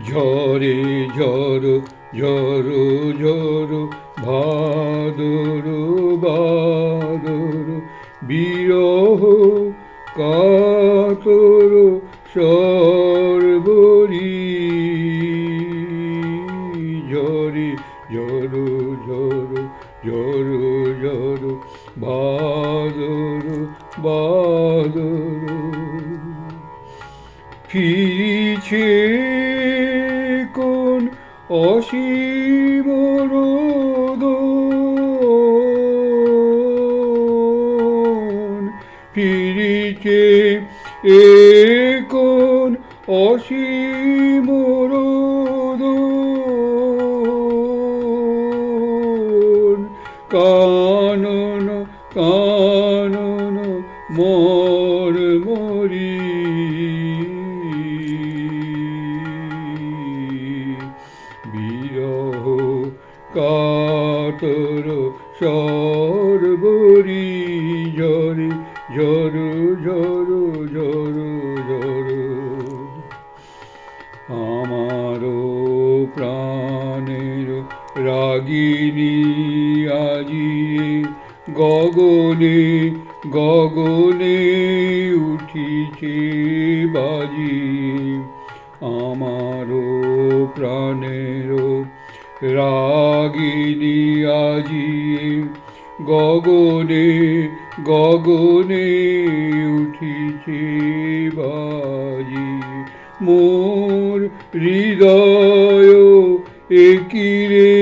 ঝরে ঝর ঝর ঝর ভাদর বাদর বিরহ, কাতর, সর্বরি। ঝরে ঝর ঝর ঝর ঝর ভাদর বাদর ফিরিছে অসীম রোদন ফিরিছে এ কোন অসীম রোদন কাতর সর্বরি ঝরে ঝরু ঝরু ঝরু ঝরু আমারও প্রাণের রাগিনী আজি গগনে গগনে উঠিছে বাজি। আমারও প্রাণের রাগিনী গগনে গগনে উঠিছে বাজি। মোর হৃদয় একিরে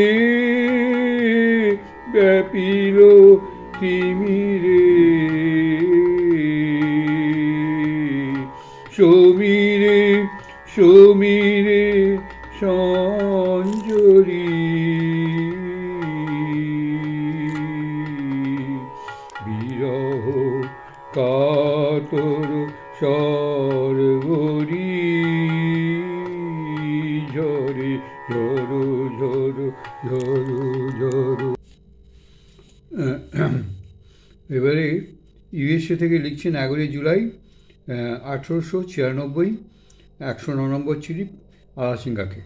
ব্যাপিল তিমিরে সমীরে সমীরে সঞ্জরি এবারে ইউএসএ থেকে লিখছেন এগারোই জুলাই আঠেরোশো ছিয়ানব্বই, একশো ন নম্বর চিঠি আলাসিঙ্গাকে।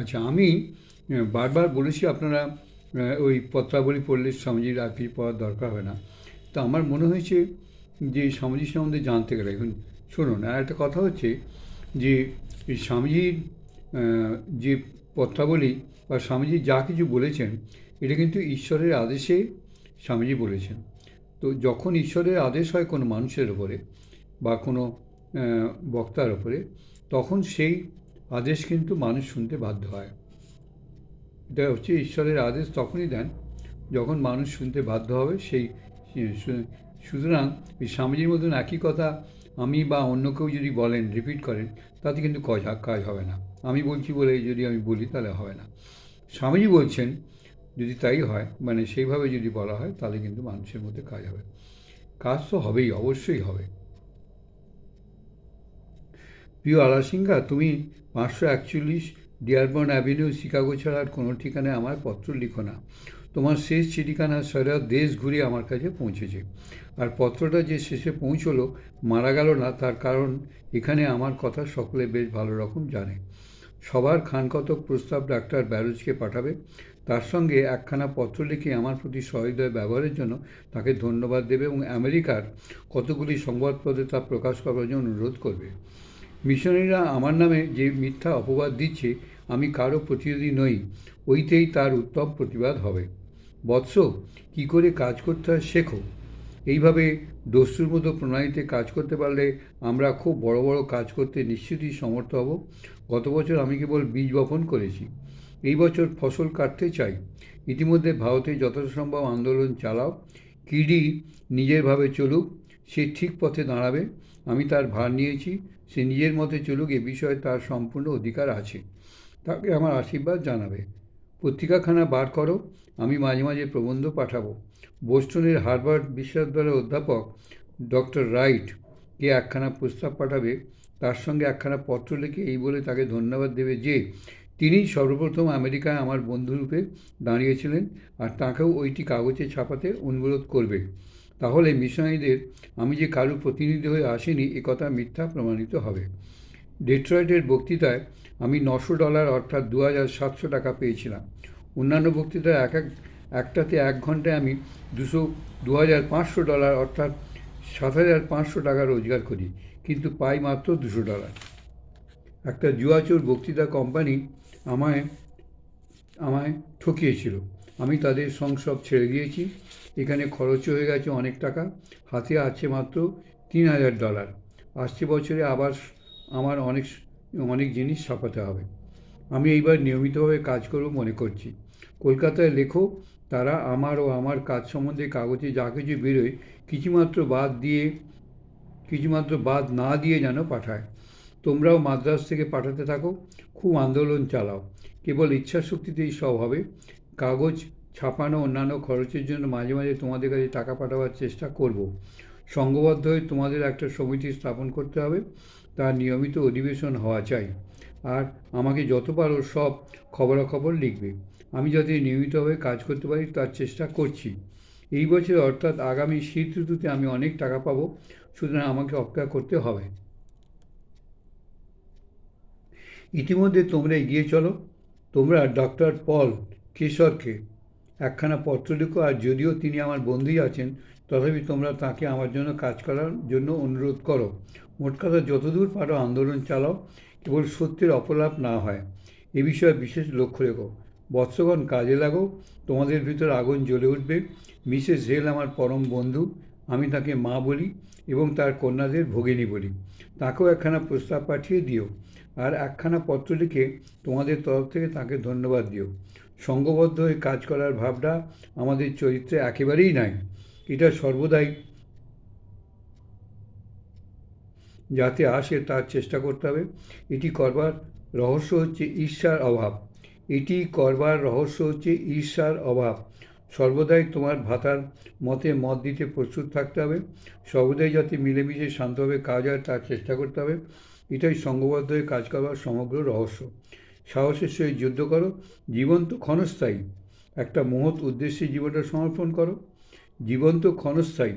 আচ্ছা আমি বারবার বলেছি আপনারা ওই পত্রাবলী পড়লে স্বামীজির আর কিছু পড়ার দরকার হবে না। তো আমার মনে হয়েছে যে স্বামীজি সম্বন্ধে জানতে গেলে, এখন শুনুন, আর একটা কথা হচ্ছে যে স্বামীজির যে পত্রাবলী বা স্বামীজি যা কিছু বলেছেন, এটা কিন্তু ঈশ্বরের আদেশে স্বামীজি বলেছেন। তো যখন ঈশ্বরের আদেশ হয় কোনো মানুষের ওপরে বা কোনো বক্তার ওপরে তখন সেই আদেশ কিন্তু মানুষ শুনতে বাধ্য হয়। এটা হচ্ছে ঈশ্বরের আদেশ তখনই দেন যখন মানুষ শুনতে বাধ্য হবে সেই সুতরাং এই স্বামীজির মতন একই কথা আমি বা অন্য কেউ যদি বলেন রিপিট করেন, তাতে কিন্তু কাজ কাজ হবে না। আমি বলছি বলে যদি আমি বলি, তাহলে হবে না। স্বামীজি বলছেন, যদি তাই হয় মানে সেইভাবে যদি বলা হয়, তাহলে কিন্তু মানুষের মধ্যে কাজ হবে। কাজ তো হবেই, অবশ্যই হবে। প্রিয় আলাসিঙ্গা তুমি পাঁচশো একচল্লিশ ডিয়ারবর্ন অ্যাভিনিউ, শিকাগো ছাড়া আর কোনো ঠিকানায় আমার পত্র লিখো না। তোমার শেষ চিঠিখানা সারা দেশ ঘুরে আমার কাছে পৌঁছেছে। আর পত্রটা যে শেষে পৌঁছলো, মারা গেল না, তার কারণ এখানে আমার কথা সকলে বেশ ভালো রকম জানে। সবার খানকতক প্রস্তাব ডাক্তার ব্যারোজকে পাঠাবে। তার সঙ্গে একখানা পত্র লিখে আমার প্রতি সহৃদয় ব্যবহারের জন্য তাকে ধন্যবাদ দেবে এবং আমেরিকার কতগুলি সংবাদপত্রে তা প্রকাশ করার জন্য অনুরোধ করবে। মিশনারিরা আমার নামে যে মিথ্যা অপবাদ দিচ্ছে, আমি কারও প্রতিনিধি নই। ওইতেই তার উত্তম প্রতিবাদ হবে। বৎস, কী করে কাজ করতে হয় শেখো। এইভাবে দস্যুর মতো প্রণালীতে কাজ করতে পারলে আমরা খুব বড় বড় কাজ করতে নিশ্চিতই সমর্থ হব। গত বছর আমি কেবল বীজ বপন করেছি। এই বছর ফসল কাটতে চাই। ইতিমধ্যে ভারতে যতটা সম্ভব আন্দোলন চালাও। কিডি নিজের ভাবে চলুক, সে ঠিক পথে দাঁড়াবে। আমি তার ভার নিয়েছি, সে নিজের মতে চলুক, এ বিষয়ে তার সম্পূর্ণ অধিকার আছে। তাকে আমার আশীর্বাদ জানাবে। পত্রিকাখানা বার করো, আমি মাঝে মাঝে প্রবন্ধ পাঠাবো। বোস্টনের হার্ভার্ড বিশ্ববিদ্যালয়ের অধ্যাপক ডক্টর রাইট কে একখানা প্রস্তাব পাঠাবে, তার সঙ্গে একখানা পত্র লিখে এই বলে তাকে ধন্যবাদ দেবে যে তিনিই সর্বপ্রথম আমেরিকায় আমার বন্ধুরূপে দাঁড়িয়েছিলেন আর তাকেও ওইটি কাগজে ছাপাতে অনুরোধ করবে। তাহলে মিশনারিদের আমি যে কারুর প্রতিনিধি হয়ে আসিনি, এ কথা মিথ্যা প্রমাণিত হবে। ডেট্রয়েটের বক্তৃতায় আমি নশো ডলার অর্থাৎ দু হাজার সাতশো টাকা পেয়েছিলাম। অন্যান্য বক্তৃতায় এক এক একটাতে এক ঘন্টায় আমি দুশো দু হাজার পাঁচশো ডলার অর্থাৎ সাত হাজার পাঁচশো টাকা রোজগার করি, কিন্তু পাই মাত্র দুশো ডলার। একটা জুয়াচোর বক্তৃতা কোম্পানি আমায় আমায় ঠকিয়েছিল। আমি তাদের সংসব ছেড়ে দিয়েছি। এখানে খরচ হয়ে গেছে অনেক টাকা। হাতে আছে মাত্র তিন হাজার ডলার। আসছে বছরে আবার আমার অনেক অনেক জিনিস ছাপাতে হবে। আমি এইবার নিয়মিতভাবে কাজ করব মনে করছি। কলকাতায় লেখো, তারা আমার ও আমার কাজ সম্বন্ধে কাগজে যা কিছু বেরোয়, কিছুমাত্র বাদ দিয়ে, কিছুমাত্র বাদ না দিয়ে যেন পাঠায়। তোমরাও মাদ্রাস থেকে পাঠাতে থাকো, খুব আন্দোলন চালাও। কেবল ইচ্ছাশক্তিতেই সব হবে। কাগজ ছাপানো অন্যান্য খরচের জন্য মাঝে মাঝে তোমাদের কাছে টাকা পাঠাবার চেষ্টা করব। সঙ্গবদ্ধ হয়ে তোমাদের একটা সমিতি স্থাপন করতে হবে। তার নিয়মিত অধিবেশন হওয়া চাই। আর আমাকে যত পারো সব খবরাখবর লিখবে। আমি যাতে নিয়মিতভাবে কাজ করতে পারি, তার চেষ্টা করছি। এই বছর অর্থাৎ আগামী শীত ঋতুতে আমি অনেক টাকা পাবো, সুতরাং আমাকে অপেক্ষা করতে হবে। ইতিমধ্যে তোমরা এগিয়ে চলো। তোমরা ডক্টর পল কেশরকে একখানা পত্র লিখো, আর যদিও তিনি আমার বন্ধুই আছেন, তথাপি তোমরা তাকে আমার জন্য কাজ করার জন্য অনুরোধ করো। মোট কথা, যতদূর পারো আন্দোলন চালাও, কেবল সত্যের অপলাপ না হয়। এ বিষয়ে বিশেষ লক্ষ্য রেখো। বৎসগণ কাজে লাগো, তোমাদের ভিতর আগুন জ্বলে উঠবে। মিসেস হেল আমার পরম বন্ধু, আমি তাকে মা বলি এবং তার কন্যাদের ভগিনী বলি। তাকেও একখানা প্রস্তাব পাঠিয়ে দিও আর একখানা পত্র লিখে তোমাদের তরফ থেকে তাকে ধন্যবাদ দিও। সঙ্গবদ্ধ হয়ে কাজ করার ভাবটা আমাদের চরিত্রে একেবারেই নাই। এটা সর্বদাই যাতে আসে তার চেষ্টা করতে হবে। এটি করবার রহস্য হচ্ছে ঈর্ষার অভাব। এটি করবার রহস্য হচ্ছে ঈর্ষার অভাব। সর্বদাই তোমার ভাতার মতে মত দিতে প্রস্তুত থাকতে হবে। সর্বদাই যাতে মিলেমিশে শান্তভাবে কাজ হয়, তার চেষ্টা করতে হবে। এটাই সঙ্গবদ্ধ হয়ে কাজ করবার সমগ্র রহস্য। সাহসের সহিত যুদ্ধ করো। জীবন তো ক্ষণস্থায়ী। একটা মহৎ উদ্দেশ্যে জীবনটা সমর্পণ করো। জীবন তো ক্ষণস্থায়ী।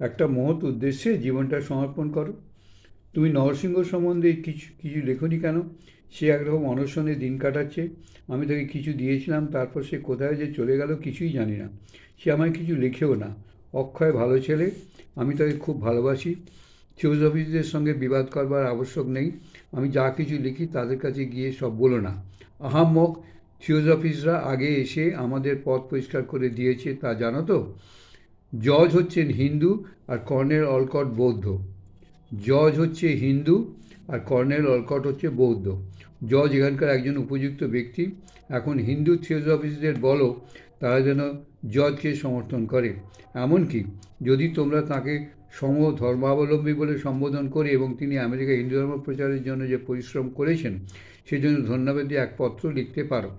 একটা মহৎ উদ্দেশ্যে জীবনটা সমর্পণ করো। তুমি নরসিংহ সম্বন্ধে কিছু কিছু লেখনি কেন? সে একরকম অনশনে দিন কাটাচ্ছে। আমি তাকে কিছু দিয়েছিলাম, তারপর সে কোথায় যে চলে গেল কিছুই জানি না। সে আমায় কিছু লেখেও না। অক্ষয় ভালো ছেলে, আমি তাকে খুব ভালোবাসি। অফিসদের সঙ্গে বিবাদ করবার আবশ্যক নেই। আমি যা কিছু লিখি তাদের কাছে গিয়ে সব বলো না। আহাম্মক থিওজ অফিসরা আগে এসে আমাদের পথ পরিষ্কার করে দিয়েছে তা জানো তো? জজ হচ্ছেন হিন্দু আর কর্নেল অলকট বৌদ্ধ। জজ হচ্ছে হিন্দু আর কর্নেল অলকট হচ্ছে বৌদ্ধ। জজ এখানকার একজন উপযুক্ত ব্যক্তি। এখন হিন্দু থিওজ অফিসদের বলো, তারা যেন জজকে সমর্থন করে। এমনকি যদি তোমরা তাকে সম ধর্মাবলম্বী বলে সম্বোধন করে এবং তিনি আমেরিকা হিন্দু ধর্ম প্রচারের জন্য যে পরিশ্রম করেছেন, সেজন্য ধন্যবাদ দিয়ে এক পত্র লিখতে পারো।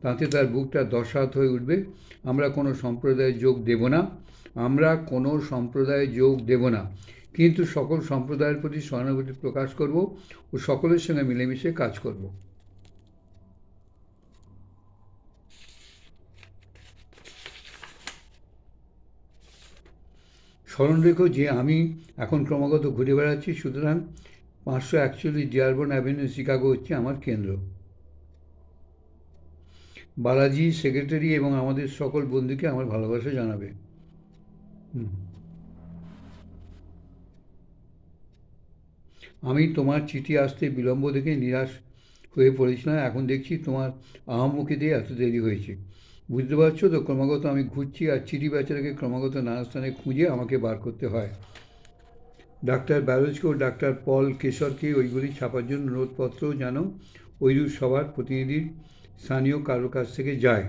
তাতে তার বুকটা দশাত হয়ে উঠবে। আমরা কোনো সম্প্রদায়ে যোগ দেব না। আমরা কোনো সম্প্রদায়ে যোগ দেব না। কিন্তু সকল সম্প্রদায়ের প্রতি সহানুভূতি প্রকাশ করব ও সকলের সঙ্গে মিলেমিশে কাজ করব। স্মরণ রেখো যে আমি এখন ক্রমাগত ঘুরে বেড়াচ্ছি, সুতরাং পাঁচশো একচল্লিশ ডিয়ারবন অ্যাভিনিউ শিকাগো হচ্ছে আমার কেন্দ্র। বালাজি, সেক্রেটারি এবং আমাদের সকল বন্ধুকে আমার ভালোবাসা জানাবে। হুম। আমি তোমার চিঠি আসতে বিলম্ব দেখে নিরাশ হয়ে পড়েছিলাম। এখন দেখছি তোমার আহাম্মুখিতে এত দেরি হয়েছে। বুঝতে পারছ তো? ক্রমাগত আমি ঘুরছি আর চিঠি বেচারাকে ক্রমাগত নানা স্থানে খুঁজে আমাকে বার করতে হয়। ডাক্তার ব্যারোজকে ও ডাক্তার পল কেশরকে ওইগুলি ছাপার জন্য অনুরোধপত্রও যেন ওইরূপ সবার প্রতিনিধির স্থানীয় কারোর কাছ থেকে যায়।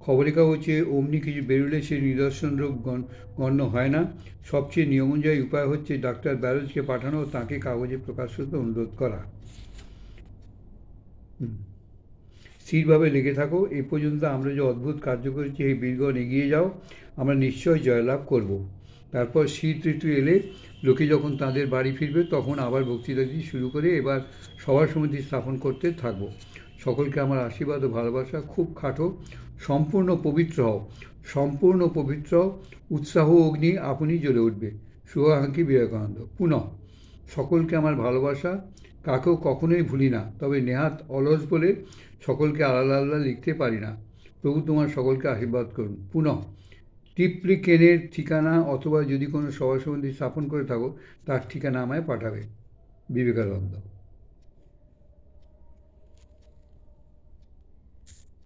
খবরের কাগজে অমনি কিছু বেরোলে সে নিদর্শন রূপ গণ্য হয় না। সবচেয়ে নিয়ম অনুযায়ী উপায় হচ্ছে ডাক্তার ব্যারোজকে পাঠানো ও তাঁকে কাগজে প্রকাশ করতে অনুরোধ করা। স্থিরভাবে লেগে থাকো। এ পর্যন্ত আমরা যে অদ্ভুত কার্য করেছি এই বীরগণ, এগিয়ে যাও। আমরা নিশ্চয় জয়লাভ করব। তারপর শীত ঋতু এলে লোকে যখন তাদের বাড়ি ফিরবে, তখন আবার বক্তৃতা দিয়ে শুরু করে এবার সবার সমিতি স্থাপন করতে থাকব। সকলকে আমার আশীর্বাদ ও ভালোবাসা। খুব খাটো। সম্পূর্ণ পবিত্র হও। সম্পূর্ণ পবিত্র, উৎসাহ অগ্নি আপনি জ্বলে উঠবে। শুভাকাঙ্ক্ষী বিবেকানন্দ। পুনঃ। সকলকে আমার ভালোবাসা, কাকেও কখনোই ভুলি না, তবে নেহাত অলস বলে সকলকে আলাদা আলাদা লিখতে পারি না। প্রভু তোমার সকলকে আশীর্বাদ করুন। পুনঃ। টিপলি কেনের ঠিকানা অথবা যদি কোনো সভা সমিতি স্থাপন করে থাকো, তার ঠিকানা আমায় পাঠাবে। বিবেকানন্দ।